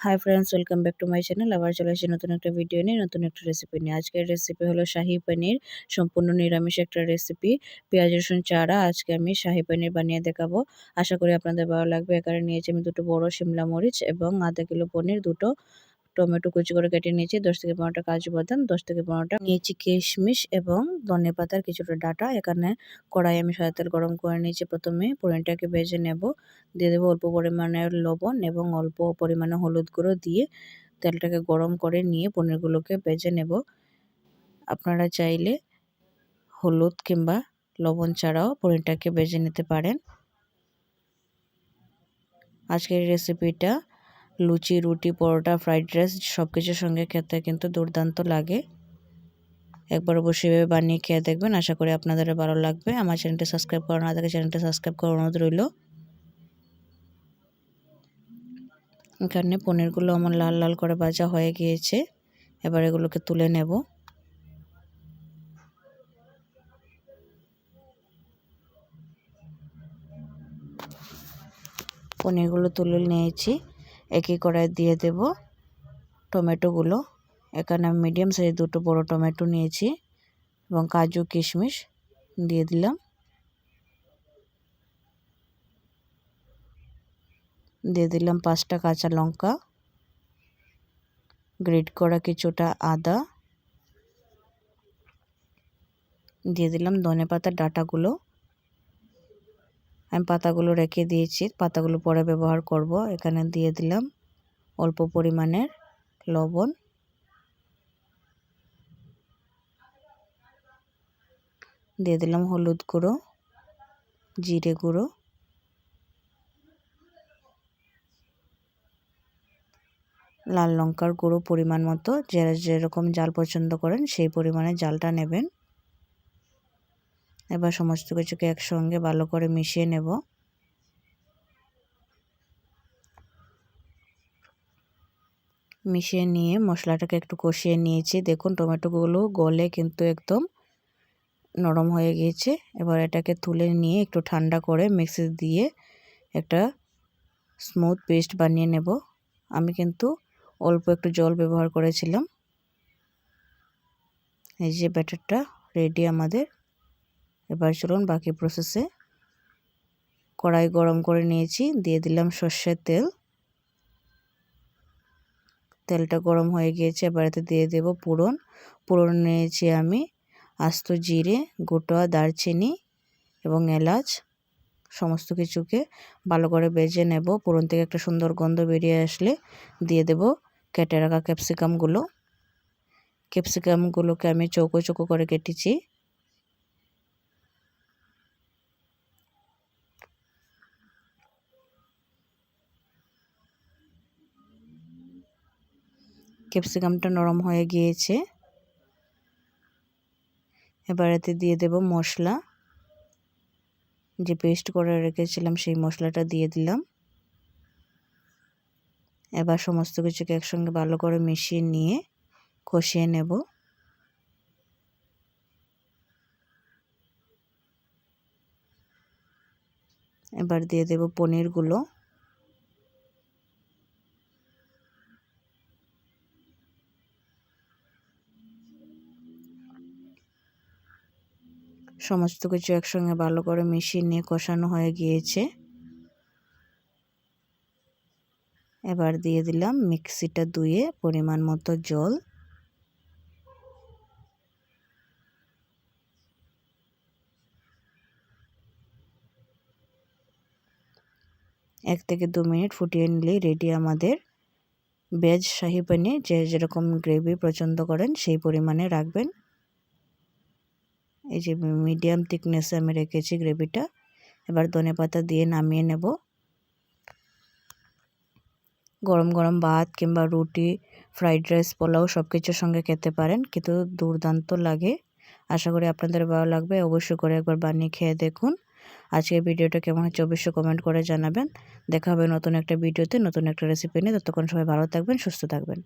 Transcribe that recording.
Hi friends welcome back to my channel আবার চলে আসি নতুন একটা ভিডিও নিয়ে, নতুন একটা রেসিপি নিয়ে। আজকের রেসিপি হলো শাহি পনির, সম্পূর্ণ নিরামিষ একটা রেসিপি পেঁয়াজ, রসুন, চারা, আজকে আমি শাহি পনির বানিয়ে দেখাবো। আশা করি আপনাদের ভালো লাগবে। এখানে নিয়েছি আমি দুটো বড় শিমলা মরিচ এবং আধা কিলো পনির, দুটো টমেটো কুচি করে কেটে নিয়েছি, দশ থেকে পনেরোটা কাজু বাদাম, দশ থেকে পনেরোটা নিয়েছি কিশমিশ এবং ধনে পাতার কিছুটা ডাটা। এখানে কড়াই আমি সাদা তেল গরম করে নিয়েছি প্রথমে পনিরটাকে ভেজে নেব। দিয়ে দেবো অল্প পরিমাণের লবণ এবং অল্প পরিমাণে হলুদ গুঁড়ো দিয়ে তেলটাকে গরম করে নিয়ে পনিরগুলোকে ভেজে নেব। আপনারা চাইলে হলুদ কিংবা লবণ ছাড়াও পনিরটাকে ভেজে নিতে পারেন। আজকের রেসিপিটা লুচি, রুটি, পরোটা, ফ্রাইড রাইস সব কিছুর সঙ্গে খেতে কিন্তু দুর্দান্ত লাগে। একবার অবশ্যই বানিয়ে খেয়ে দেখবেন। আশা করি আপনাদের ভালো লাগবে। আমার চ্যানেলটি সাবস্ক্রাইব করা না থাকে চ্যানেলটি সাবস্ক্রাইব করার অনুরোধ রইল। এখানে পনিরগুলো আমার লাল লাল করে ভাজা হয়ে গিয়েছে। এবার এগুলোকে তুলে নেব। পনিরগুলো তুলে নিয়েছি। একই কড়াই দিয়ে দেব টমেটোগুলো। এখানে আমি মিডিয়াম সাইজ দুটো বড় টমেটো নিয়েছি এবং কাজু, কিশমিশ দিয়ে দিলাম। দিয়ে দিলাম পাঁচটা কাঁচা লঙ্কা। গ্রেট করা কিছুটা আদা। দিয়ে দিলাম ধনে পাতার ডাটাগুলো। আমি পাতাগুলো রেখে দিয়েছি। পাতাগুলো পরে ব্যবহার করব। এখানে দিয়ে দিলাম অল্প পরিমাণের লবণ। দিয়ে দিলাম হলুদ গুঁড়ো, জিরে গুঁড়ো। লাল লঙ্কার গুঁড়ো পরিমাণ মতো। যারা যেরকম জাল পছন্দ করেন সেই পরিমাণে জালটা নেবেন। এবার সমস্ত কিছুকে একসঙ্গে ভালো করে মিশিয়ে নেব। মিশিয়ে নিয়ে মশলাটাকে একটু কষিয়ে নিয়েছি। দেখুন, টমেটোগুলো গলে কিন্তু একদম নরম হয়ে গিয়েছে। এবার এটাকে তুলে নিয়ে একটু ঠান্ডা করে মিক্সি দিয়ে একটা স্মুথ পেস্ট বানিয়ে নেব। আমি কিন্তু অল্প একটু জল ব্যবহার করেছিলাম। এই যে ব্যাটারটা রেডি আমাদের। এবার চলুন বাকি প্রসেসে কড়াই গরম করে নিয়েছি, দিয়ে দিলাম সর্ষের তেল। তেলটা গরম হয়ে গিয়েছে, এবার এতে দিয়ে দেব পুরন। পুরন নিয়েছি আমি আস্ত জিরে, গোটা দারচিনি এবং এলাচ। সমস্ত কিছুকে ভালো করে বেজে নেব। পুরন থেকে একটা সুন্দর গন্ধ বেরিয়ে আসলে দিয়ে দেব কেটে রাখা ক্যাপসিকামগুলো ক্যাপসিকামগুলোকে আমি চৌকো চৌকো করে কেটেছি। ক্যাপসিকামটা নরম হয়ে গিয়েছে। এবার এতে দিয়ে দেব মশলা। যে পেস্ট করে রেখেছিলাম সেই মশলাটা দিয়ে দিলাম। এবার সমস্ত কিছুকে একসঙ্গে ভালো করে মিশিয়ে নিয়ে কষিয়ে নেব। এবার দিয়ে দেব পনিরগুলো। সমস্ত কিছু একসঙ্গে ভালো করে মিশিয়ে নিয়ে কষানো হয়ে গিয়েছে। এবার দিয়ে দিলাম মিক্সিটা ধুয়ে পরিমাণ মতো জল। এক থেকে দু মিনিট ফুটিয়ে নিলেই রেডি আমাদের। ভেজ শাহি পনির, যে যেরকম গ্রেভি পছন্দ করেন সেই পরিমাণে রাখবেন। এই যে মিডিয়াম থিকনেসে আমি রেখেছি গ্রেভিটা এবার ধনে পাতা দিয়ে নামিয়ে নেব। গরম গরম ভাত কিংবা রুটি ফ্রাইড রাইস পোলাও সব কিছুর সঙ্গে খেতে পারেন, কিন্তু দুর্দান্ত লাগে। আশা করি আপনাদের ভালো লাগবে, অবশ্যই করে একবার বানিয়ে খেয়ে দেখুন। আজকের ভিডিওটা কেমন হচ্ছে অবশ্যই কমেন্ট করে জানাবেন। দেখা হবে নতুন একটা ভিডিওতে, নতুন একটা রেসিপি নিয়ে। ততক্ষণ সবাই ভালো থাকবেন, সুস্থ থাকবেন।